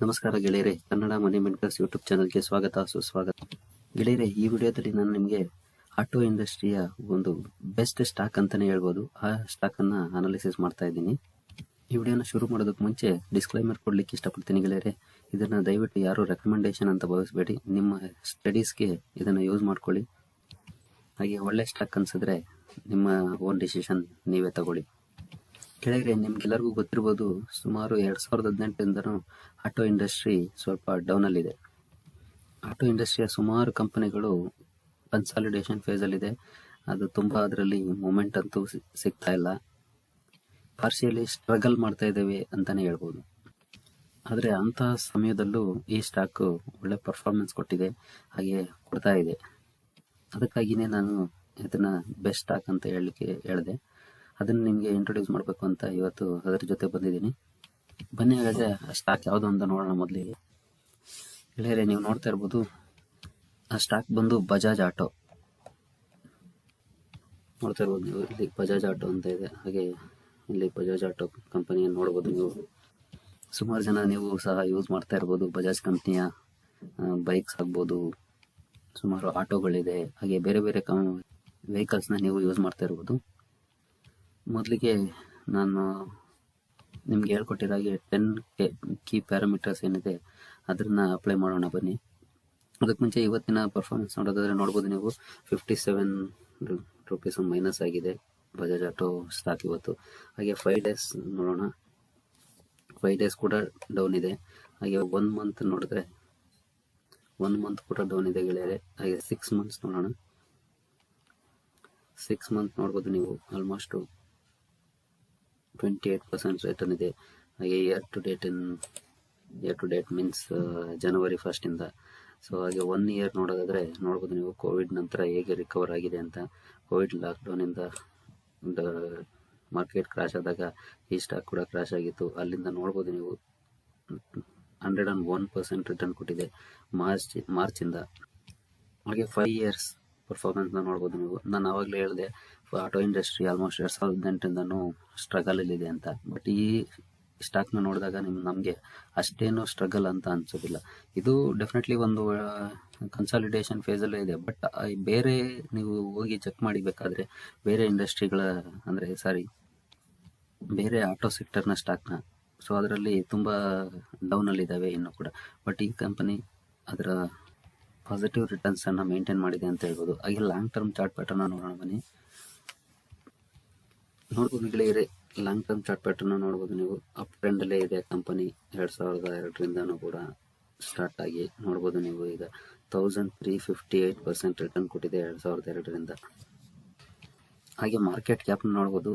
ನಮಸ್ಕಾರ ಗೆಳೆಯರೆ, ಕನ್ನಡ ಮನಿ mentors YouTube ಚಾನಲ್ಗೆ ಸ್ವಾಗತ, ಸುಸ್ವಾಗತ. ಗೆಳೆಯರೆ, ಈ ವಿಡಿಯೋದಲ್ಲಿ ನಾನು ನಿಮಗೆ ಆಟೋ ಇಂಡಸ್ಟ್ರಿಯ ಒಂದು ಬೆಸ್ಟ್ ಸ್ಟಾಕ್ ಅಂತಾನೆ ಹೇಳ್ಬೋದು. ಆ ಸ್ಟಾಕ್ ಅನ್ನ ಅನಾಲಿಸಿಸ್ ಮಾಡ್ತಾ ಇದ್ದೀನಿ. ಈ ವಿಡಿಯೋನ ಶುರು ಮಾಡೋದಕ್ಕೆ ಮುಂಚೆ ಡಿಸ್ಕ್ಲೈಮರ್ ಕೊಡ್ಲಿಕ್ಕೆ ಇಷ್ಟಪಡ್ತೀನಿ ಗೆಳೆಯರೆ. ಇದನ್ನ ದಯವಿಟ್ಟು ಯಾರು ರೆಕಮೆಂಡೇಶನ್ ಅಂತ ಭಾವಿಸ್ಬೇಡಿ. ನಿಮ್ಮ ಸ್ಟಡೀಸ್ಗೆ ಇದನ್ನ ಯೂಸ್ ಮಾಡ್ಕೊಳ್ಳಿ. ಹಾಗೆ ಒಳ್ಳೆ ಸ್ಟಾಕ್ ಅನ್ಸಿದ್ರೆ ನಿಮ್ಮ ಓನ್ ಡಿಸಿಷನ್ ನೀವೇ ತಗೊಳ್ಳಿ. ಕೆಳಗಡೆ ನಿಮ್ಗೆಲ್ಲರಿಗೂ ಗೊತ್ತಿರ್ಬೋದು, ಸುಮಾರು ಎರಡ್ ಸಾವಿರದ ಹದಿನೆಂಟರಿಂದನೂ ಆಟೋ ಇಂಡಸ್ಟ್ರಿ ಸ್ವಲ್ಪ ಡೌನ್ ಅಲ್ಲಿದೆ. ಆಟೋ ಇಂಡಸ್ಟ್ರಿಯ ಸುಮಾರು ಕಂಪನಿಗಳು ಕನ್ಸಾಲಿಡೇಷನ್ ಫೇಸ್ ಅಲ್ಲಿದೆ. ಅದು ತುಂಬಾ ಅದರಲ್ಲಿ ಮೂಮೆಂಟ್ ಅಂತೂ ಸಿಗ್ತಾ ಇಲ್ಲ. ಪಾರ್ಶಿಯಲಿ ಸ್ಟ್ರಗಲ್ ಮಾಡ್ತಾ ಇದ್ದೇವೆ ಅಂತಾನೆ ಹೇಳ್ಬೋದು. ಆದರೆ ಅಂತಹ ಸಮಯದಲ್ಲೂ ಈ ಸ್ಟಾಕ್ ಒಳ್ಳೆ ಪರ್ಫಾರ್ಮೆನ್ಸ್ ಕೊಟ್ಟಿದೆ, ಹಾಗೆ ಕೊಡ್ತಾ ಇದೆ. ಅದಕ್ಕಾಗಿನೇ ನಾನು ಇದನ್ನ ಬೆಸ್ಟ್ ಸ್ಟಾಕ್ ಅಂತ ಹೇಳಲಿಕ್ಕೆ ಹೇಳಿದೆ. ಅದನ್ನ ನಿಮಗೆ ಇಂಟ್ರೊಡ್ಯೂಸ್ ಮಾಡಬೇಕು ಅಂತ ಇವತ್ತು ಅದರ ಜೊತೆ ಬಂದಿದ್ದೀನಿ. ಬನ್ನಿ ಹಾಗಾದ್ರೆ ಆ ಸ್ಟಾಕ್ ಯಾವುದು ಅಂತ ನೋಡೋಣ ಮೊದಲಿಗೆ ಗೆಳೆಯರೆ ನೀವು ನೋಡ್ತಾ ಇರ್ಬೋದು, ಆ ಸ್ಟಾಕ್ ಬಂದು ಬಜಾಜ್ ಆಟೋ ನೋಡ್ತಾ ಇರ್ಬೋದು ನೀವು, ಇಲ್ಲಿ ಬಜಾಜ್ ಆಟೋ ಅಂತ ಇದೆ. ಹಾಗೆ ಇಲ್ಲಿ ಬಜಾಜ್ ಆಟೋ ಕಂಪನಿಯನ್ನು ನೋಡ್ಬೋದು ನೀವು. ಸುಮಾರು ಜನ ನೀವು ಸಹ ಯೂಸ್ ಮಾಡ್ತಾ ಇರ್ಬೋದು. ಬಜಾಜ್ ಕಂಪ್ನಿಯ ಬೈಕ್ಸ್ ಆಗ್ಬೋದು. ಸುಮಾರು ಆಟೋಗಳಿದೆ. ಹಾಗೆ ಬೇರೆ ಬೇರೆ ಕಂ ವೆಹಿಕಲ್ಸ್ನ ನೀವು ಯೂಸ್ ಮಾಡ್ತಾ ಇರ್ಬೋದು. ಮೊದಲಿಗೆ ನಾನು ನಿಮ್ಗೆ ಹೇಳ್ಕೊಟ್ಟಿರೋ ಹಾಗೆ ಟೆನ್ ಕೀ ಪ್ಯಾರಾಮೀಟರ್ಸ್ ಏನಿದೆ ಅದನ್ನ ಅಪ್ಲೈ ಮಾಡೋಣ ಬನ್ನಿ. ಅದಕ್ಕೆ ಮುಂಚೆ ಇವತ್ತಿನ ಪರ್ಫಾರ್ಮೆನ್ಸ್ ನೋಡೋದಾದ್ರೆ ನೋಡ್ಬೋದು ನೀವು ಫಿಫ್ಟಿ ಸೆವೆನ್ ರುಪೀಸ್ ಮೈನಸ್ ಆಗಿದೆ. ಬಜಾಜ್ ಆಟೋ ಸ್ಟಾಕ್ ಇವತ್ತು. ಹಾಗೆ ಫೈವ್ ಡೇಸ್ ನೋಡೋಣ. ಫೈವ್ ಡೇಸ್ ಕೂಡ ಡೌನ್ ಇದೆ. ಹಾಗೆ ಒನ್ ಮಂತ್ ನೋಡಿದ್ರೆ ಒನ್ ಮಂತ್ ಕೂಡ ಡೌನ್ ಇದೆ ಗೆಳೆಯರೆ. ಹಾಗೆ ಸಿಕ್ಸ್ ಮಂತ್ಸ್ ನೋಡೋಣ. ಸಿಕ್ಸ್ ಮಂತ್ ನೋಡ್ಬೋದು ನೀವು almost twenty eight percent return ಇದೆ ಹಾಗೆ year to date in year to date means ಜನವರಿ ಫಸ್ಟಿಂದ ಸೊ ಹಾಗೆ ಒನ್ ಇಯರ್ ನೋಡೋದಾದ್ರೆ, ನೋಡ್ಬೋದು ನೀವು ಕೋವಿಡ್ ನಂತರ ಹೇಗೆ ರಿಕವರ್ ಆಗಿದೆ ಅಂತ. ಕೋವಿಡ್ ಲಾಕ್ಡೌನಿಂದ ಮಾರ್ಕೆಟ್ ಕ್ರಾಶ್ ಆದಾಗ ಈ ಸ್ಟಾಕ್ ಕೂಡ ಕ್ರಾಶ್ ಆಗಿತ್ತು. ಅಲ್ಲಿಂದ ನೋಡ್ಬೋದು ನೀವು hundred and one percent return ಕೊಟ್ಟಿದೆ ಮಾರ್ಚ್, ಮಾರ್ಚಿಂದ. ಹಾಗೆ ಫೈವ್ ಇಯರ್ಸ್ ಪರ್ಫಾರ್ಮೆನ್ಸ್ನ ನೋಡ್ಬೋದು ನೀವು. ನಾನು ಆವಾಗಲೇ ಹೇಳಿದೆ ಆಟೋ ಇಂಡಸ್ಟ್ರಿ ಆಲ್ಮೋಸ್ಟ್ ಎರಡು ಸಾವಿರದ ಹದಿನೆಂಟರಿಂದನೂ ಸ್ಟ್ರಗಲಲ್ಲಿದೆ ಅಂತ. ಬಟ್ ಈ ಸ್ಟಾಕ್ನ ನೋಡಿದಾಗ ನಿಮ್, ನಮಗೆ ಅಷ್ಟೇನು ಸ್ಟ್ರಗಲ್ ಅಂತ ಅನ್ಸೋದಿಲ್ಲ. ಇದು ಡೆಫಿನೆಟ್ಲಿ ಒಂದು ಕನ್ಸಾಲಿಡೇಷನ್ ಫೇಸಲ್ಲೇ ಇದೆ. ಬಟ್ ಬೇರೆ ನೀವು ಹೋಗಿ ಚೆಕ್ ಮಾಡಿ ಬೇಕಾದ್ರೆ ಬೇರೆ ಇಂಡಸ್ಟ್ರಿಗಳ ಅಂದರೆ ಸಾರಿ ಬೇರೆ ಆಟೋ ಸೆಕ್ಟರ್ನ ಸ್ಟಾಕ್ನ ಸೊ ಅದರಲ್ಲಿ ತುಂಬ ಡೌನಲ್ಲಿದ್ದಾವೆ ಇನ್ನೂ ಕೂಡ. ಬಟ್ ಈ ಕಂಪನಿ ಅದರ ಪಾಸಿಟಿವ್ ರಿಟರ್ನ್ಸ್ ಅನ್ನ ಮೇಂಟೈನ್ ಮಾಡಿದೆ ಅಂತ ಹೇಳ್ಬೋದು. ಹಾಗೆ ಲಾಂಗ್ ಟರ್ಮ್ ಚಾರ್ಟ್ ಪ್ಯಾಟರ್ನ್ ನೋಡೋಣ ಬನ್ನಿ. ನೋಡ್ಬೋದು ಗೆಳೆಯರೆ ಲಾಂಗ್ ಟರ್ಮ್ ಚಾರ್ಟ್ ಪ್ಯಾಟರ್ನ್ ನೋಡ್ಬೋದು ನೀವು. ಅಪ್ ಟ್ರೆಂಡ್ ಅಲ್ಲೇ ಇದೆ ಕಂಪನಿ ಎರಡು ಸಾವಿರದ ಎರಡರಿಂದನೂ ಕೂಡ ಸ್ಟಾರ್ಟ್ ಆಗಿ ನೋಡ್ಬೋದು ನೀವು ಈಗ. Thousand three fifty eight percent return ಕೊಟ್ಟಿದೆ ಎರಡ್ ಸಾವಿರದ ಎರಡರಿಂದ. ಹಾಗೆ ಮಾರ್ಕೆಟ್ ಕ್ಯಾಪ್ ನೋಡ್ಬೋದು.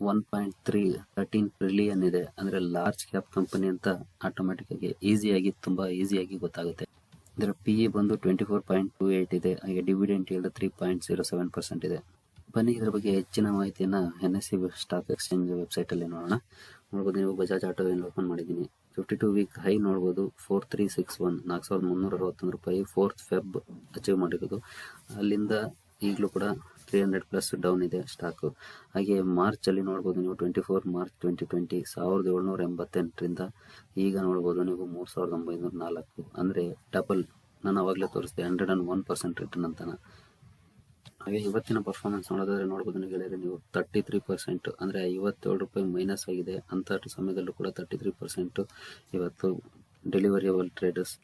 One point three thirteen trillion ಇದೆ. ಅಂದ್ರೆ ಲಾರ್ಜ್ ಕ್ಯಾಪ್ ಕಂಪನಿ ಅಂತ ಆಟೋಮೆಟಿಕ್ ಆಗಿ ಈಸಿಯಾಗಿ ತುಂಬಾ ಈಸಿಯಾಗಿ ಗೊತ್ತಾಗುತ್ತೆ. ಇದರ ಪಿ ಇ ಬಂದು twenty four point two eight ಇದೆ. ಹಾಗೆ dividend yield three point zero seven percent ಇದೆ. ಬನ್ನಿ ಇದರ ಬಗ್ಗೆ ಹೆಚ್ಚಿನ ಮಾಹಿತಿಯನ್ನು N S C stock exchange ವೆಬ್ಸೈಟಲ್ಲಿ ನೋಡೋಣ. ನೋಡ್ಬೋದು ನೀವು ಬಜಾಜ್ ಆಟೋ ಏನು ಓಪನ್ ಮಾಡಿದ್ದೀನಿ. ಫಿಫ್ಟಿ ಟೂ ವೀಕ್ ಹೈ ನೋಡ್ಬೋದು. ಫೋರ್ ತ್ರೀ ಸಿಕ್ಸ್ ಒನ್ ನಾಲ್ಕು ಸಾವಿರದ ಮುನ್ನೂರ ಅರವತ್ತೊಂದು ರೂಪಾಯಿ ಫೋರ್ತ್ ಫೆಬ್ ಅಚೀವ್ ಮಾಡಿರೋದು. ಅಲ್ಲಿಂದ ಈಗಲೂ ಕೂಡ ತ್ರೀ ಹಂಡ್ರೆಡ್ ಪ್ಲಸ್ ಡೌನ್ ಇದೆ ಸ್ಟಾಕ್ ಹಾಗೆ ಮಾರ್ಚ್ ಅಲ್ಲಿ ನೋಡ್ಬೋದು ನೀವು twenty four March twenty twenty ಸಾವಿರದ ಏಳ್ನೂರ ಎಂಬತ್ತೆಂಟರಿಂದ ಈಗ ನೋಡ್ಬೋದು ನೀವು ಮೂರ್ ಸಾವಿರದ ಒಂಬೈನೂರ ನಾಲ್ಕು. ಅಂದ್ರೆ ಡಬಲ್ ನಾನು ಅವಾಗಲೇ ತೋರಿಸಿದೆ hundred and one percent return ಅಂತಾನ ಹಾಗೆ ಇವತ್ತಿನ ಪರ್ಫಾರ್ಮೆನ್ಸ್ ನೋಡೋದಾದ್ರೆ ನೋಡ್ಬೋದು ನೀವು ಗೆಳೆಯರೆ, ನೀವು ತರ್ಟಿ ತ್ರೀ ಪರ್ಸೆಂಟ್ ಅಂದರೆ ಐವತ್ತೇಳು ರೂಪಾಯಿ ಮೈನಸ್ ಆಗಿದೆ ಅಂಥ ಸಮಯದಲ್ಲೂ ಕೂಡ ತರ್ಟಿ ತ್ರೀ ಪರ್ಸೆಂಟ್ ಇವತ್ತು ಡೆಲಿವರಿಯಬಲ್ ಟ್ರೇಡರ್ಸ್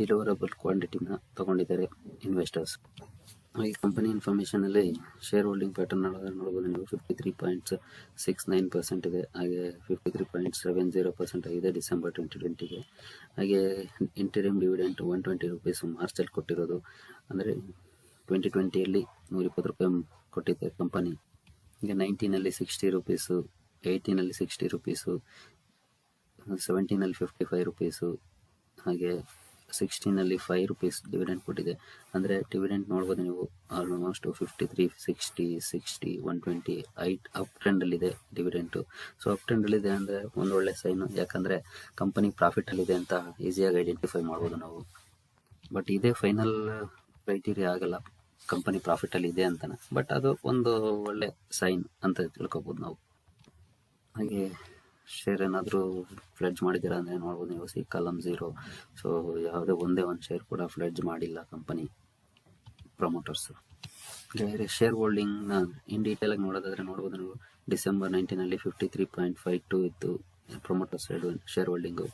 ಡೆಲಿವರಬಲ್ ಕ್ವಾಂಟಿಟಿನ ತಗೊಂಡಿದ್ದಾರೆ ಇನ್ವೆಸ್ಟರ್ಸ್ ಹಾಗೆ ಕಂಪನಿ ಇನ್ಫಾರ್ಮೇಷನ್ ಅಲ್ಲಿ ಶೇರ್ ಹೋಲ್ಡಿಂಗ್ ಪ್ಯಾಟರ್ನ್ ನೋಡ್ಬೋದು. ನೀವು fifty three point six nine percent ಇದೆ. ಹಾಗೆ fifty three point seven zero percent ಆಗಿದೆ ಡಿಸೆಂಬರ್ ಟ್ವೆಂಟಿ ಟ್ವೆಂಟಿಗೆ ಹಾಗೆ interim dividend one twenty rupees ಮಾರ್ಚಲ್ಲಿ ಕೊಟ್ಟಿರೋದು. ಅಂದರೆ ಟ್ವೆಂಟಿ ಟ್ವೆಂಟಿಯಲ್ಲಿ ನೂರ ಇಪ್ಪತ್ತು ರೂಪಾಯಿ ಕೊಟ್ಟಿದ್ದೆ ಕಂಪನಿ ಈಗ ನೈನ್ಟೀನಲ್ಲಿ ಸಿಕ್ಸ್ಟಿ ರುಪೀಸು ಏಯ್ಟೀನಲ್ಲಿ ಸಿಕ್ಸ್ಟಿ ರುಪೀಸು ಸೆವೆಂಟೀನಲ್ಲಿ ಫಿಫ್ಟಿ ಫೈವ್ ರುಪೀಸು ಹಾಗೆ ಸಿಕ್ಸ್ಟೀನಲ್ಲಿ ಫೈವ್ ರುಪೀಸ್ ಡಿವಿಡೆಂಟ್ ಕೊಟ್ಟಿದೆ. ಅಂದರೆ ಡಿವಿಡೆಂಟ್ ನೋಡ್ಬೋದು ನೀವು almost fifty three sixty sixty one twenty eight up ಟ್ರೆಂಡಲ್ಲಿದೆ dividend so up ಟ್ರೆಂಡಲ್ಲಿದೆ ಅಂದರೆ ಒಂದು ಒಳ್ಳೆ ಸೈನು ಯಾಕಂದರೆ ಕಂಪನಿ ಪ್ರಾಫಿಟಲ್ಲಿದೆ ಅಂತ ಈಸಿಯಾಗಿ ಐಡೆಂಟಿಫೈ ಮಾಡ್ಬೋದು ನಾವು. ಬಟ್ ಇದೇ ಫೈನಲ್ ಕ್ರೈಟೀರಿಯಾ ಆಗಲ್ಲ ಕಂಪನಿ ಪ್ರಾಫಿಟಲ್ಲಿ ಇದೆ ಅಂತಾನೆ. ಬಟ್ ಅದು ಒಂದು ಒಳ್ಳೆ ಸೈನ್ ಅಂತ ತಿಳ್ಕೊಬೋದು ನಾವು. ಹಾಗೆ ಶೇರ್ ಏನಾದರೂ ಫ್ಲೆಡ್ಜ್ ಮಾಡಿದ್ದೀರಾ ಅಂದರೆ ನೋಡ್ಬೋದು ನೀವು. ಸಿ ಕಲಮ್ ಝೀರೋ ಸೊ ಯಾವುದೇ ಒಂದೇ ಒಂದು ಶೇರ್ ಕೂಡ ಫ್ಲೆಡ್ಜ್ ಮಾಡಿಲ್ಲ ಕಂಪನಿ ಪ್ರಮೋಟರ್ಸ್ ಬೇರೆ ಶೇರ್ ಹೋಲ್ಡಿಂಗ್ನ ಇನ್ ಡೀಟೇಲಾಗಿ ನೋಡೋದಾದರೆ ನೋಡ್ಬೋದು ನೀವು. December ನೈನ್ಟೀನಲ್ಲಿ fifty three point five two ಇತ್ತು promoters side share holding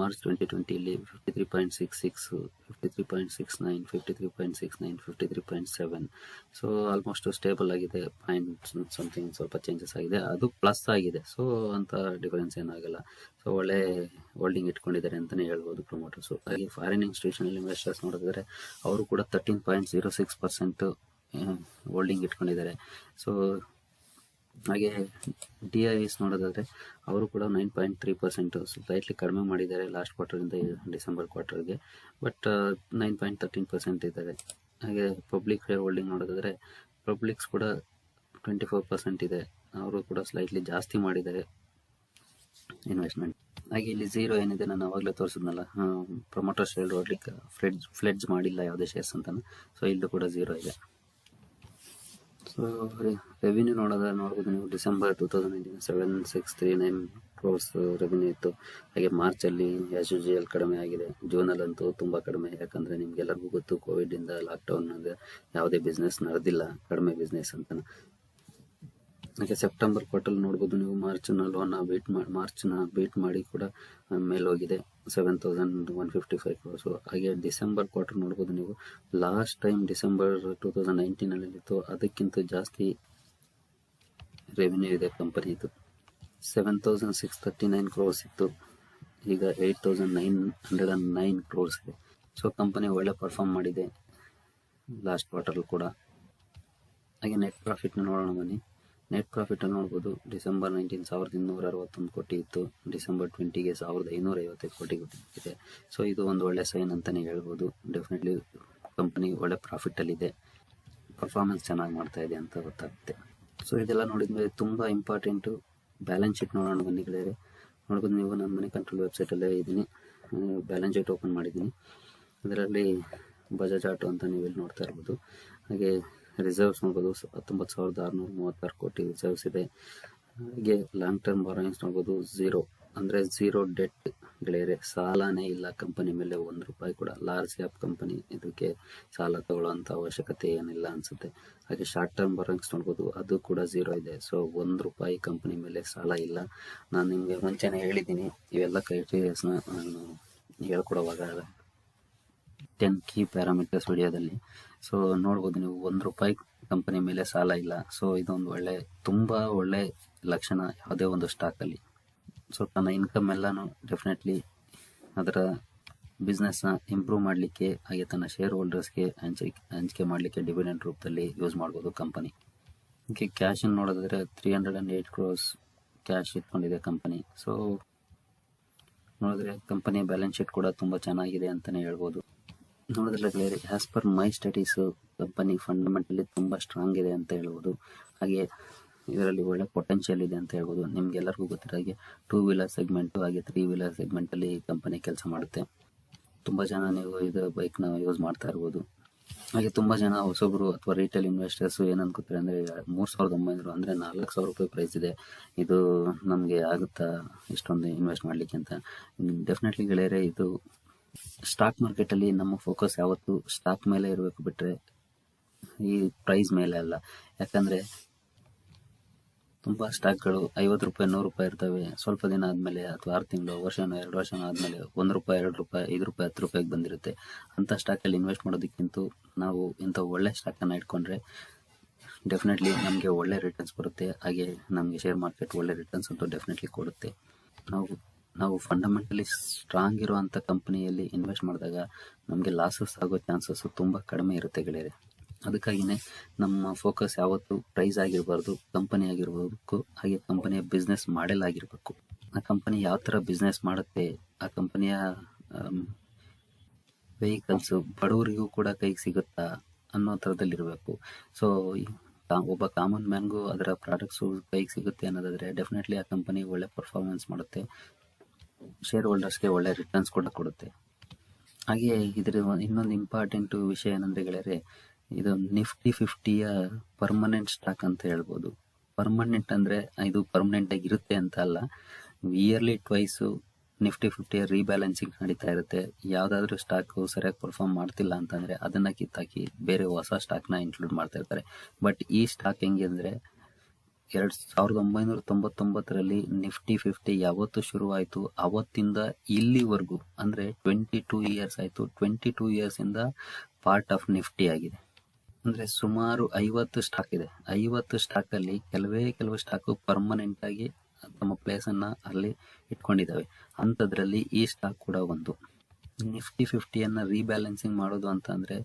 March twenty ಟ್ವೆಂಟಿಯಲ್ಲಿ fifty three point six six fifty three point six nine fifty three point six nine fifty three point seven so almost stable ಆಗಿದೆ point something ಸ್ವಲ್ಪ changes ಆಗಿದೆ. ಅದು plus ಆಗಿದೆ. So ಅಂತ difference ಏನಾಗಲ್ಲ so ಒಳ್ಳೆ holding ಇಟ್ಕೊಂಡಿದ್ದಾರೆ ಅಂತಲೇ ಹೇಳ್ಬೋದು ಪ್ರಮೋಟರ್ಸು ಹಾಗೆ ಫಾರಿನ್ ಇನ್ಸ್ಟಿಟ್ಯೂಷನಲ್ ಇನ್ವೆಸ್ಟರ್ಸ್ ನೋಡಿದ್ರೆ, ಅವರು ಕೂಡ thirteen point zero six percent holding ಇಟ್ಕೊಂಡಿದ್ದಾರೆ. ಸೊ ಹಾಗೆ ಡಿ ಐ ಎಸ್ ನೋಡೋದಾದ್ರೆ ಅವರು ಕೂಡ nine point three percent slightly ಕಡಿಮೆ ಮಾಡಿದ್ದಾರೆ ಲಾಸ್ಟ್ ಕ್ವಾರ್ಟರಿಂದ December ಕ್ವಾರ್ಟರ್ಗೆ but nine point thirteen percent ಇದ್ದಾರೆ. ಹಾಗೆ ಪಬ್ಲಿಕ್ ಶೇರ್ ಹೋಲ್ಡಿಂಗ್ ನೋಡೋದಾದ್ರೆ ಪಬ್ಲಿಕ್ಸ್ ಕೂಡ ಟ್ವೆಂಟಿ ಫೋರ್ ಪರ್ಸೆಂಟ್ ಇದೆ. ಅವರು ಕೂಡ ಸ್ಲೈಟ್ಲಿ ಜಾಸ್ತಿ ಮಾಡಿದ್ದಾರೆ ಇನ್ವೆಸ್ಟ್ಮೆಂಟ್ ಹಾಗೆ ಇಲ್ಲಿ ಝೀರೋ ಏನಿದೆ ನಾನು ಅವಾಗಲೇ ತೋರಿಸಿದ್ನಲ್ಲ promoter share holding pledge pledge ಮಾಡಿಲ್ಲ ಯಾವುದೇ ಶೇರ್ಸ್ ಅಂತ ಸೊ ಇಲ್ಲೂ ಕೂಡ ಝೀರೋ ಇದೆ. ಸೊ ರೆವಿನ್ಯೂ ನೋಡೋದ ನೋಡ್ಬೋದು ನೀವು. December two thousand nineteen seven six three nine crores revenue ಇತ್ತು. ಹಾಗೆ ಮಾರ್ಚಲ್ಲಿ ಆ್ಯಸ್ ಯೂಶುವಲ್ ಕಡಿಮೆ ಆಗಿದೆ. ಜೂನಲ್ಲಂತೂ ತುಂಬ ಕಡಿಮೆ. ಯಾಕಂದರೆ ನಿಮಗೆಲ್ಲರಿಗೂ ಗೊತ್ತು ಕೋವಿಡಿಂದ ಲಾಕ್ಡೌನ್ ಯಾವುದೇ ಬಿಸ್ನೆಸ್ ನಡೆದಿಲ್ಲ. ಕಡಿಮೆ ಬಿಸ್ನೆಸ್ ಅಂತ ಹಾಗೆ ಸೆಪ್ಟೆಂಬರ್ ಕ್ವಾರ್ಟರ್ ನೋಡ್ಬೋದು ನೀವು. ಮಾರ್ಚ್ನ ಲೋನ್ನ ಬೀಟ್ ಮಾಡಿ ಮಾರ್ಚ್ನ ಬೀಟ್ ಮಾಡಿ ಕೂಡ ಮೇಲೆ ಹೋಗಿದೆ seven thousand one fifty five crores ಹಾಗೆ ಡಿಸೆಂಬರ್ ಕ್ವಾರ್ಟರ್ ನೋಡ್ಬೋದು ನೀವು. Last time December two thousand ನೈನ್ಟೀನಲ್ಲಿ ಇತ್ತು ಅದಕ್ಕಿಂತ ಜಾಸ್ತಿ ರೆವಿನ್ಯೂ ಇದೆ ಕಂಪನಿದು. Seven thousand six thirty nine crores ಇತ್ತು. ಈಗ eight thousand nine hundred and nine crores ಇದೆ. ಸೊ ಕಂಪನಿ ಒಳ್ಳೆ ಪರ್ಫಾರ್ಮ್ ಮಾಡಿದೆ. ಲಾಸ್ಟ್ ಕ್ವಾರ್ಟರ್ಲು ಕೂಡ. ಹಾಗೆ ನೆಟ್ ಪ್ರಾಫಿಟ್ನ ನೋಡೋಣ ಬನ್ನಿ. ನೆಟ್ ಪ್ರಾಫಿಟಲ್ಲಿ ನೋಡ್ಬೋದು. ಡಿಸೆಂಬರ್ ನೈನ್ಟೀನ್ ಸಾವಿರದ ಇನ್ನೂರ ಅರವತ್ತೊಂದು ಕೋಟಿ ಇತ್ತು. ಡಿಸೆಂಬರ್ ಟ್ವೆಂಟಿಗೆ ಸಾವಿರದ ಐನೂರ ಐವತ್ತೈದು ಕೋಟಿ ಇದೆ. ಸೊ ಇದು ಒಂದು ಒಳ್ಳೆ ಸೈನ್ ಅಂತಲೇ ಹೇಳ್ಬೋದು. ಡೆಫಿನೆಟ್ಲಿ ಕಂಪನಿ ಒಳ್ಳೆ ಪ್ರಾಫಿಟಲ್ಲಿದೆ ಪರ್ಫಾರ್ಮೆನ್ಸ್ ಚೆನ್ನಾಗಿ ಮಾಡ್ತಾ ಇದೆ ಅಂತ ಗೊತ್ತಾಗುತ್ತೆ. ಸೊ ಇದೆಲ್ಲ ನೋಡಿದ್ಮೇಲೆ ತುಂಬ ಇಂಪಾರ್ಟೆಂಟು ಬ್ಯಾಲೆನ್ಸ್ ಶೀಟ್ ನೋಡೋಣ ಬನ್ನಿ ಗೆಳೆಯರೆ ನೋಡ್ಬೋದು ನೀವು ನನ್ನ ಮನೆ ಕಂಟ್ರೋಲ್ ವೆಬ್ಸೈಟಲ್ಲೇ ಇದ್ದೀನಿ. ಬ್ಯಾಲೆನ್ಸ್ ಶೀಟ್ ಓಪನ್ ಮಾಡಿದ್ದೀನಿ. ಅದರಲ್ಲಿ ಬಜಾಜ್ ಆಟೋ ಅಂತ ನೀವಿಲ್ಲಿ ನೋಡ್ತಾ ಇರ್ಬೋದು. ಹಾಗೆ ರಿಸರ್ವ್ಸ್ ನೋಡ್ಬೋದು. ಹತ್ತೊಂಬತ್ತು ಸಾವಿರದ ಆರುನೂರ ಮೂವತ್ತಾರು ಕೋಟಿ ರಿಸರ್ವ್ಸ್ ಇದೆ. ಹಾಗೆ ಲಾಂಗ್ ಟರ್ಮ್ ಬಾರೋಯಿಂಗ್ಸ್ ನೋಡ್ಬೋದು ಝೀರೋ ಅಂದರೆ ಝೀರೋ ಡೆಟ್ ಗೆಳೆಯರೆ ಸಾಲನೇ ಇಲ್ಲ ಕಂಪನಿ ಮೇಲೆ ಒಂದು ರೂಪಾಯಿ ಕೂಡ. ಲಾರ್ಜ್ ಕ್ಯಾಪ್ ಕಂಪನಿ ಇದಕ್ಕೆ ಸಾಲ ತಗೊಳ್ಳೋಂಥ ಅವಶ್ಯಕತೆ ಏನಿಲ್ಲ ಅನಿಸುತ್ತೆ. ಹಾಗೆ ಶಾರ್ಟ್ ಟರ್ಮ್ ಬರೋಂಗ್ಸ್ ನೋಡ್ಬೋದು, ಅದು ಕೂಡ ಝೀರೋ ಇದೆ. ಸೊ ಒಂದು ರೂಪಾಯಿ ಕಂಪನಿ ಮೇಲೆ ಸಾಲ ಇಲ್ಲ. ನಾನು ನಿಮಗೆ ಮುಂಚೆನೇ ಹೇಳಿದ್ದೀನಿ, ಇವೆಲ್ಲ ಕ್ರೈಟೀರಿಯಾಸ್ನ ನಾನು ಹೇಳ್ಕೊಡುವಾಗ ಟೆನ್ ಕೀ ಪ್ಯಾರಾಮೀಟರ್ಸ್ ವಿಡಿಯೋದಲ್ಲಿ. ಸೊ ನೋಡ್ಬೋದು ನೀವು, ಒಂದು ರೂಪಾಯಿ ಕಂಪನಿ ಮೇಲೆ ಸಾಲ ಇಲ್ಲ. ಸೊ ಇದೊಂದು ಒಳ್ಳೆ, ತುಂಬ ಒಳ್ಳೆ ಲಕ್ಷಣ ಯಾವುದೇ ಒಂದು ಸ್ಟಾಕಲ್ಲಿ ಸೊ ತನ್ನ ಇನ್ಕಮ್ ಎಲ್ಲಾನು ಡೆಫಿನೆಟ್ಲಿ ಅದರ ಬಿಸ್ನೆಸ್ನ ಇಂಪ್ರೂವ್ ಮಾಡಲಿಕ್ಕೆ ಹಾಗೆ ತನ್ನ ಶೇರ್ ಹೋಲ್ಡರ್ಸ್ಗೆ ಹಂಚಿಕೆ ಹಂಚಿಕೆ ಮಾಡಲಿಕ್ಕೆ ಡಿವಿಡೆಂಟ್ ರೂಪದಲ್ಲಿ ಯೂಸ್ ಮಾಡ್ಬೋದು ಕಂಪನಿ ಹೀಗೆ ಕ್ಯಾಶನ್ನು ನೋಡೋದಾದರೆ three hundred and eight crores cash ಇಟ್ಕೊಂಡಿದೆ company so ನೋಡಿದ್ರೆ ಕಂಪನಿಯ ಬ್ಯಾಲೆನ್ಸ್ ಶೀಟ್ ಕೂಡ ತುಂಬ ಚೆನ್ನಾಗಿದೆ ಅಂತಲೇ ಹೇಳ್ಬೋದು. ನೋಡಿದ್ರೆ clear as per my studies company fundamentally ತುಂಬ ಸ್ಟ್ರಾಂಗ್ ಇದೆ ಅಂತ ಹೇಳ್ಬೋದು. ಹಾಗೆ ಇದರಲ್ಲಿ ಒಳ್ಳೆ ಪೊಟೆನ್ಷಿಯಲ್ ಇದೆ ಅಂತ ಹೇಳ್ಬೋದು. ನಿಮ್ಗೆಲ್ಲರಿಗೂ ಗೊತ್ತಿರೋ ಹಾಗೆ ಟೂ ವೀಲರ್ ಸೆಗ್ಮೆಂಟು ಹಾಗೆ ತ್ರೀ ವೀಲರ್ ಸೆಗ್ಮೆಂಟಲ್ಲಿ ಕಂಪನಿ ಕೆಲಸ ಮಾಡುತ್ತೆ. ತುಂಬ ಜನ ನೀವು ಇದು ಬೈಕ್ನ ಯೂಸ್ ಮಾಡ್ತಾ ಇರ್ಬೋದು. ಹಾಗೆ ತುಂಬ ಜನ ಹೊಸೊಬ್ಬರು ಅಥವಾ ರಿಟೇಲ್ ಇನ್ವೆಸ್ಟರ್ಸು ಏನು ಅಂದರೆ, ಮೂರು ಸಾವಿರದ ಒಂಬೈನೂರು ಅಂದರೆ ನಾಲ್ಕು ಸಾವಿರ ರೂಪಾಯಿ ಪ್ರೈಸ್ ಇದೆ. ಇದು ನಮಗೆ ಆಗುತ್ತಾ? ಇಷ್ಟೊಂದು ಇನ್ವೆಸ್ಟ್ ಮಾಡಲಿಕ್ಕೆ ಅಂತ. ಡೆಫಿನೆಟ್ಲಿ ಗೆಳೆಯರೆ, ಇದು ಸ್ಟಾಕ್ ಮಾರ್ಕೆಟಲ್ಲಿ ನಮ್ಮ ಫೋಕಸ್ ಯಾವತ್ತು ಸ್ಟಾಕ್ ಮೇಲೆ ಇರಬೇಕು ಬಿಟ್ಟರೆ ಈ ಪ್ರೈಸ್ ಮೇಲೆ ಅಲ್ಲ. ಯಾಕಂದರೆ ತುಂಬ ಸ್ಟಾಕ್ಗಳು ಐವತ್ತು ರೂಪಾಯಿ, ನೂರು ರೂಪಾಯಿ ಇರ್ತವೆ. ಸ್ವಲ್ಪ ದಿನ ಆದಮೇಲೆ ಅಥವಾ ಆರು ತಿಂಗಳು, ವರ್ಷನೋ ಎರಡು ವರ್ಷನೋ ಆದಮೇಲೆ ಒಂದು ರೂಪಾಯಿ, ಎರಡು ರೂಪಾಯಿ, ಐದು ರೂಪಾಯಿ, ಹತ್ತು ರೂಪಾಯಿಗೆ ಬಂದಿರುತ್ತೆ. ಅಂಥ ಸ್ಟಾಕಲ್ಲಿ ಇನ್ವೆಸ್ಟ್ ಮಾಡೋದಕ್ಕಿಂತ ನಾವು ಇಂಥ ಒಳ್ಳೆ ಸ್ಟಾಕನ್ನು ಇಟ್ಕೊಂಡ್ರೆ ಡೆಫಿನೆಟ್ಲಿ ನಮಗೆ ಒಳ್ಳೆ ರಿಟರ್ನ್ಸ್ ಬರುತ್ತೆ. ಹಾಗೆ ನಮಗೆ ಶೇರ್ ಮಾರ್ಕೆಟ್ ಒಳ್ಳೆ ರಿಟರ್ನ್ಸ್ ಅಂತೂ ಡೆಫಿನೆಟ್ಲಿ ಕೊಡುತ್ತೆ. ನಾವು ನಾವು ಫಂಡಮೆಂಟಲಿ ಸ್ಟ್ರಾಂಗ್ ಇರುವಂಥ ಕಂಪ್ನಿಯಲ್ಲಿ ಇನ್ವೆಸ್ಟ್ ಮಾಡಿದಾಗ ನಮಗೆ ಲಾಸಸ್ ಆಗೋ ಚಾನ್ಸಸ್ಸು ತುಂಬ ಕಡಿಮೆ ಇರುತ್ತೆ ಗೆಳೆಯರೆ. ಅದಕ್ಕಾಗಿಯೇ ನಮ್ಮ ಫೋಕಸ್ ಯಾವತ್ತೂ ಪ್ರೈಸ್ ಆಗಿರಬಾರ್ದು ಕಂಪನಿ ಆಗಿರ್ಬೋದು ಹಾಗೆ ಕಂಪನಿಯ ಬಿಸ್ನೆಸ್ ಮಾಡೆಲ್ ಆಗಿರಬೇಕು. ಆ ಕಂಪನಿ ಯಾವ ಥರ ಬಿಸ್ನೆಸ್ ಮಾಡುತ್ತೆ, ಆ ಕಂಪನಿಯ ವೆಹಿಕಲ್ಸು ಬಡವರಿಗೂ ಕೂಡ ಕೈಗೆ ಸಿಗುತ್ತಾ ಅನ್ನೋ ಥರದಲ್ಲಿರಬೇಕು. ಸೊ ಒಬ್ಬ ಕಾಮನ್ ಮ್ಯಾನ್ಗೂ ಅದರ ಪ್ರಾಡಕ್ಟ್ಸು ಕೈಗೆ ಸಿಗುತ್ತೆ ಅನ್ನೋದಾದರೆ ಡೆಫಿನೆಟ್ಲಿ ಆ ಕಂಪನಿ ಒಳ್ಳೆ ಪರ್ಫಾರ್ಮೆನ್ಸ್ ಮಾಡುತ್ತೆ. ಶೇರ್ ಹೋಲ್ಡರ್ಸ್ಗೆ ಒಳ್ಳೆ ರಿಟರ್ನ್ಸ್ ಕೂಡ ಕೊಡುತ್ತೆ. ಹಾಗೆ ಇದರ ಇನ್ನೊಂದು ಇಂಪಾರ್ಟೆಂಟು ವಿಷಯ ಏನಂದರೆ ಗೆಳೆಯರೆ ಇದು ನಿಫ್ಟಿ ಫಿಫ್ಟಿಯ ಪರ್ಮನೆಂಟ್ ಸ್ಟಾಕ್ ಅಂತ ಹೇಳ್ಬೋದು. ಪರ್ಮನೆಂಟ್ ಅಂದರೆ ಇದು ಪರ್ಮನೆಂಟ್ ಆಗಿ ಇರುತ್ತೆ ಅಂತ ಅಲ್ಲ. Yearly twice Nifty fifty rebalancing ನಡೀತಾ ಇರುತ್ತೆ. ಯಾವುದಾದ್ರೂ ಸ್ಟಾಕ್ ಸರಿಯಾಗಿ ಪರ್ಫಾರ್ಮ್ ಮಾಡ್ತಿಲ್ಲ ಅಂತಂದರೆ ಅದನ್ನು ಕಿತ್ತಾಕಿ ಬೇರೆ ಹೊಸ ಸ್ಟಾಕ್ನ ಇನ್ಕ್ಲೂಡ್ ಮಾಡ್ತಾ ಇರ್ತಾರೆ. ಬಟ್ ಈ ಸ್ಟಾಕ್ ಹೆಂಗೆ ಅಂದರೆ ಎರಡು ಸಾವಿರದ ಒಂಬೈನೂರ ತೊಂಬತ್ತೊಂಬತ್ತರಲ್ಲಿ ನಿಫ್ಟಿ ಫಿಫ್ಟಿ ಯಾವತ್ತು ಶುರುವಾಯಿತು. ಅವತ್ತಿಂದ ಇಲ್ಲಿವರೆಗೂ ಅಂದರೆ ಟ್ವೆಂಟಿ ಟೂ ಇಯರ್ಸ್ ಆಯಿತು. ಟ್ವೆಂಟಿ ಟೂ ಇಯರ್ಸಿಂದ ಪಾರ್ಟ್ ಆಫ್ ನಿಫ್ಟಿ ಆಗಿದೆ. ಅಂದರೆ ಸುಮಾರು ಐವತ್ತು ಸ್ಟಾಕ್ ಇದೆ. ಐವತ್ತು ಸ್ಟಾಕಲ್ಲಿ ಕೆಲವೇ ಕೆಲವು ಸ್ಟಾಕ್ ಪರ್ಮನೆಂಟ್ ಆಗಿ ತಮ್ಮ ಪ್ಲೇಸನ್ನು ಅಲ್ಲಿ ಇಟ್ಕೊಂಡಿದ್ದಾವೆ ಅಂಥದ್ರಲ್ಲಿ ಈ ಸ್ಟಾಕ್ ಕೂಡ ಒಂದು. ನಿಫ್ಟಿ ಫಿಫ್ಟಿಯನ್ನು ರೀಬ್ಯಾಲೆನ್ಸಿಂಗ್ ಮಾಡೋದು ಅಂತ ಅಂದರೆ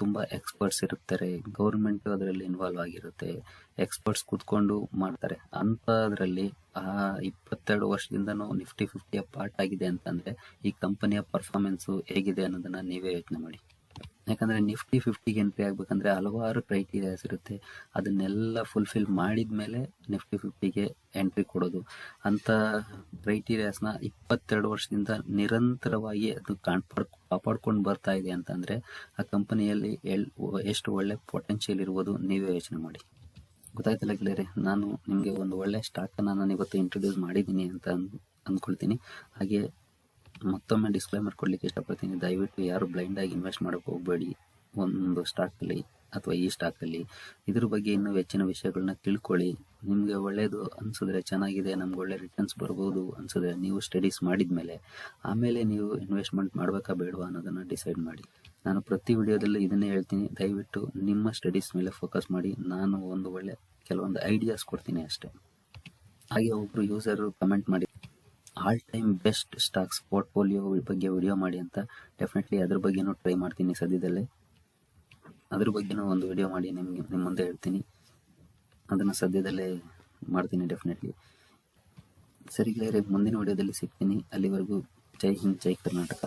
ತುಂಬ ಎಕ್ಸ್ಪರ್ಟ್ಸ್ ಇರುತ್ತಾರೆ. ಗೌರ್ಮೆಂಟ್ ಅದರಲ್ಲಿ ಇನ್ವಾಲ್ವ್ ಆಗಿರುತ್ತೆ. ಎಕ್ಸ್ಪರ್ಟ್ಸ್ ಕೂತ್ಕೊಂಡು ಮಾಡ್ತಾರೆ. ಅಂಥದ್ರಲ್ಲಿ ಆ ಇಪ್ಪತ್ತೆರಡು ವರ್ಷದಿಂದನೂ ನಿಫ್ಟಿ ಫಿಫ್ಟಿಯ ಪಾರ್ಟ್ ಆಗಿದೆ ಅಂತಂದರೆ ಈ ಕಂಪನಿಯ ಪರ್ಫಾರ್ಮೆನ್ಸು ಹೇಗಿದೆ ಅನ್ನೋದನ್ನು ನೀವೇ ಯೋಚನೆ ಮಾಡಿ. ಯಾಕಂದರೆ ನಿಫ್ಟಿ ಫಿಫ್ಟಿಗೆ ಎಂಟ್ರಿ ಆಗಬೇಕಂದ್ರೆ ಹಲವಾರು ಕ್ರೈಟೀರಿಯಾಸ್ ಇರುತ್ತೆ. ಅದನ್ನೆಲ್ಲ ಫುಲ್ಫಿಲ್ ಮಾಡಿದ ಮೇಲೆ ನಿಫ್ಟಿ ಫಿಫ್ಟಿಗೆ ಎಂಟ್ರಿ ಕೊಡೋದು. ಅಂಥ ಕ್ರೈಟೀರಿಯಾಸ್ನ ಇಪ್ಪತ್ತೆರಡು ವರ್ಷದಿಂದ ನಿರಂತರವಾಗಿ ಅದು ಕಾಣ್ಪಾಡ್, ಕಾಪಾಡ್ಕೊಂಡು ಬರ್ತಾ ಇದೆ ಅಂತಂದರೆ ಆ ಕಂಪನಿಯಲ್ಲಿ ಎಲ್, ಎಷ್ಟು ಒಳ್ಳೆ ಪೊಟೆನ್ಷಿಯಲ್ ಇರ್ಬೋದು ನೀವೇ ಯೋಚನೆ ಮಾಡಿ. ಗೊತ್ತಾಯ್ತಲ್ಲ ಗೆಳೆಯರೆ? ನಾನು ನಿಮಗೆ ಒಂದು ಒಳ್ಳೆ ಸ್ಟಾಕನ್ನು ನಾನು ಇವತ್ತು ಇಂಟ್ರೊಡ್ಯೂಸ್ ಮಾಡಿದ್ದೀನಿ ಅಂತ ಅಂದ್, ಅಂದ್ಕೊಳ್ತೀನಿ. ಹಾಗೆ ಮತ್ತೊಮ್ಮೆ ಡಿಸ್ಕ್ಲೈಮರ್ ಕೊಡಲಿಕ್ಕೆ ಇಷ್ಟಪಡ್ತೀನಿ. ದಯವಿಟ್ಟು ಯಾರು ಬ್ಲೈಂಡಾಗಿ ಇನ್ವೆಸ್ಟ್ ಮಾಡೋಕ್ಕೆ ಹೋಗಬೇಡಿ. ಒಂದು ಸ್ಟಾಕಲ್ಲಿ ಅಥವಾ ಈ ಸ್ಟಾಕಲ್ಲಿ ಇದ್ರ ಬಗ್ಗೆ ಇನ್ನೂ ಹೆಚ್ಚಿನ ವಿಷಯಗಳನ್ನ ತಿಳ್ಕೊಳ್ಳಿ. ನಿಮಗೆ ಒಳ್ಳೆಯದು ಅನಿಸಿದ್ರೆ ಚೆನ್ನಾಗಿದೆ, ನಮ್ಗೆ ಒಳ್ಳೆ ರಿಟರ್ನ್ಸ್ ಬರ್ಬೋದು ಅನಿಸಿದ್ರೆ ನೀವು ಸ್ಟಡೀಸ್ ಮಾಡಿದ ಮೇಲೆ ಆಮೇಲೆ ನೀವು ಇನ್ವೆಸ್ಟ್ಮೆಂಟ್ ಮಾಡಬೇಕಾ ಬೇಡವಾ ಅನ್ನೋದನ್ನು ಡಿಸೈಡ್ ಮಾಡಿ. ನಾನು ಪ್ರತಿ ವಿಡಿಯೋದಲ್ಲೂ ಇದನ್ನೇ ಹೇಳ್ತೀನಿ. ದಯವಿಟ್ಟು ನಿಮ್ಮ ಸ್ಟಡೀಸ್ ಮೇಲೆ ಫೋಕಸ್ ಮಾಡಿ. ನಾನು ಒಂದು ಒಳ್ಳೆ ಕೆಲವೊಂದು ಐಡಿಯಾಸ್ ಕೊಡ್ತೀನಿ ಅಷ್ಟೇ. ಹಾಗೆ ಒಬ್ಬರು ಯೂಸರು ಕಮೆಂಟ್ ಮಾಡಿ all time best stocks portfolio ಬಗ್ಗೆ ವಿಡಿಯೋ ಮಾಡಿ ಅಂತ ಡೆಫಿನೆಟ್ಲಿ ಅದ್ರ ಬಗ್ಗೆನೂ ಟ್ರೈ ಮಾಡ್ತೀನಿ ಸದ್ಯದಲ್ಲೇ. ಅದ್ರ ಬಗ್ಗೆನೂ ಒಂದು ವಿಡಿಯೋ ಮಾಡಿ ನಿಮಗೆ ನಿಮ್ಮ ಮುಂದೆ ಹೇಳ್ತೀನಿ. ಅದನ್ನು ಸದ್ಯದಲ್ಲೇ ಮಾಡ್ತೀನಿ ಡೆಫಿನೆಟ್ಲಿ ಸರಿ ಗೆಳೆಯರೆ, ಮುಂದಿನ ವಿಡಿಯೋದಲ್ಲಿ ಸಿಗ್ತೀನಿ. ಅಲ್ಲಿವರೆಗೂ ಜೈ ಹಿಂದ್, ಜೈ ಕರ್ನಾಟಕ.